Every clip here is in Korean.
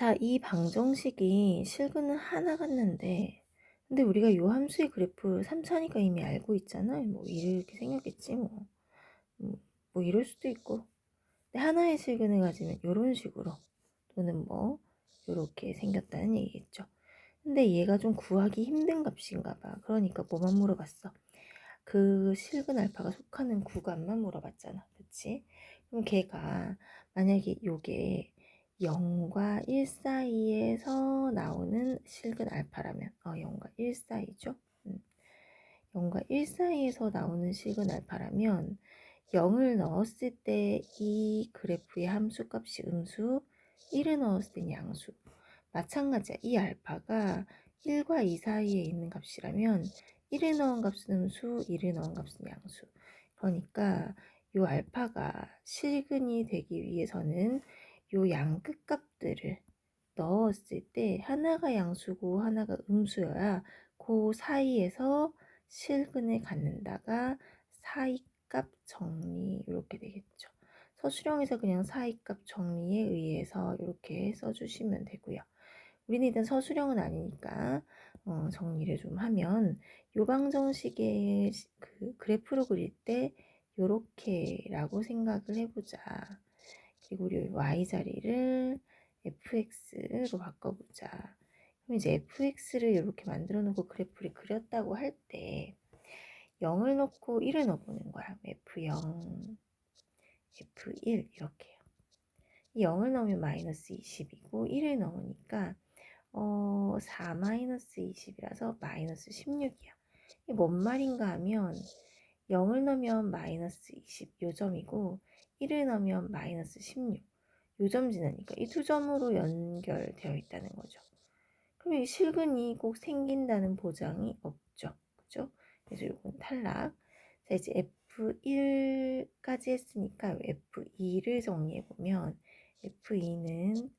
자, 이 방정식이 실근은 하나 같는데, 근데 우리가 요 함수의 그래프 3차니까 이미 알고 있잖아. 뭐 이렇게 생겼겠지 뭐. 음, 뭐 이럴 수도 있고. 근데 하나의 실근을 가지면 요런 식으로 또는 뭐 요렇게 생겼다는 얘기겠죠. 근데 얘가 좀 구하기 힘든 값인가 봐. 그러니까 뭐만 물어봤어. 그 실근 알파가 속하는 구간만 물어봤잖아. 그치? 그럼 걔가 만약에 요게 0과 1 사이에서 나오는 실근 알파라면 어 0과 1 사이죠. 음. 0과 1 사이에서 나오는 실근 알파라면 0을 넣었을 때 이 그래프의 함수값이 음수, 1을 넣었을 땐 양수. 마찬가지야. 이 알파가 1과 2 사이에 있는 값이라면 1을 넣은 값은 음수, 2를 넣은 값은 양수. 그러니까 요 알파가 실근이 되기 위해서는 요 양 끝 값들을 넣었을 때 하나가 양수고 하나가 음수여야 그 사이에서 실근을 갖는다가 사이값 정리 이렇게 되겠죠. 서술형에서 그냥 사이값 정리에 의해서 이렇게 써주시면 되고요. 우리는 일단 서술형은 아니니까 어, 정리를 좀 하면 요방정식의 그 그래프로 그릴 때 요렇게라고 생각을 해보자. 그리고 우리 y 자리를 fx로 바꿔보자. 그럼 이제 fx를 이렇게 만들어 놓고 그래프를 그렸다고 할 때 0을 넣고 1을 넣어보는 거야. f0, f1 이렇게요. 이 0을 넣으면 마이너스 20이고 1을 넣으니까 어, 4 마이너스 20이라서 마이너스 16이야. 이게 뭔 말인가 하면 0을 넣으면 마이너스 20 요점이고 1을 넣으면 마이너스 16 요점 지나니까 이 두 점으로 연결되어 있다는 거죠. 그럼 이 실근이 꼭 생긴다는 보장이 없죠. 그죠? 그래서 이건 탈락. 자, 이제 F1까지 했으니까 F2를 정리해보면 F2는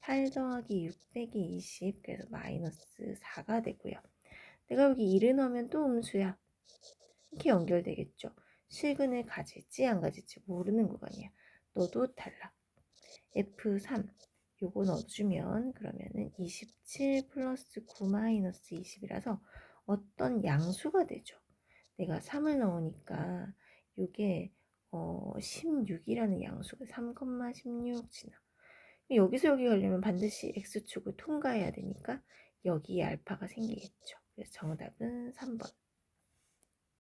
8 더하기 6 빼기 20 그래서 마이너스 4가 되고요. 내가 여기 1을 넣으면 또 음수야. 이렇게 연결되겠죠. 실근을 가질지 안 가질지 모르는 구간이야. 너도 탈락. F3 요거 넣어주면 그러면은 27 플러스 9 마이너스 20이라서 어떤 양수가 되죠. 내가 3을 넣으니까 요게 어 16이라는 양수가 3,16 지나. 여기서 여기 가려면 반드시 x축을 통과해야 되니까 여기에 알파가 생기겠죠. 그래서 정답은 3번.